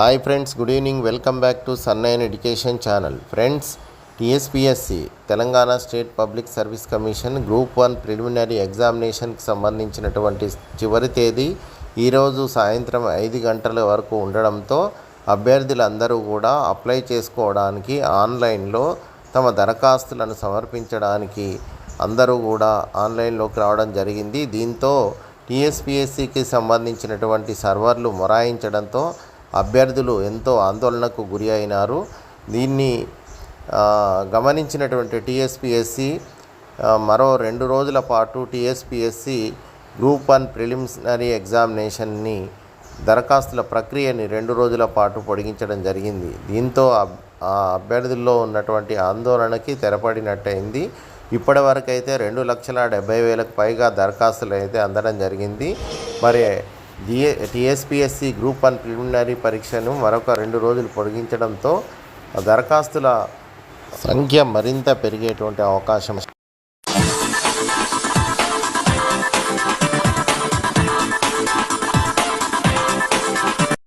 Hi friends good evening. Welcome back to సన్నైన్ education channel. Friends TSPSC Telangana state public service commission group one preliminary ఎగ్జామినేషన్కి సంబంధించినటువంటి చివరి తేదీ ఈరోజు సాయంత్రం ఐదు గంటల వరకు ఉండడంతో అభ్యర్థులందరూ కూడా అప్లై చేసుకోవడానికి ఆన్లైన్లో తమ దరఖాస్తులను సమర్పించడానికి అందరూ కూడా ఆన్లైన్లోకి రావడం జరిగింది. దీంతో టీఎస్పిఎస్సికి సంబంధించినటువంటి సర్వర్లు మొరాయించడంతో అభ్యర్థులు ఎంతో ఆందోళనకు గురి అయినారు. దీన్ని గమనించినటువంటి టీఎస్పిఎస్సి మరో రెండు రోజుల పాటు టీఎస్పిఎస్సి గ్రూప్ వన్ ప్రిలిమినరీ ఎగ్జామినేషన్ని దరఖాస్తుల ప్రక్రియని రెండు రోజుల పాటు పొడిగించడం జరిగింది. దీంతో ఆ అభ్యర్థుల్లో ఉన్నటువంటి ఆందోళనకి తెరపడినట్టయింది. ఇప్పటి వరకు అయితే రెండు లక్షల డెబ్బై వేలకు పైగా దరఖాస్తులు అయితే అందడం జరిగింది. మరి డిఏ టిఎస్పిఎస్సి గ్రూప్ వన్ ప్రిలిమినరీ పరీక్షను మరొక రెండు రోజులు పొడిగించడంతో దరఖాస్తుల సంఖ్య మరింత పెరిగేటువంటి అవకాశం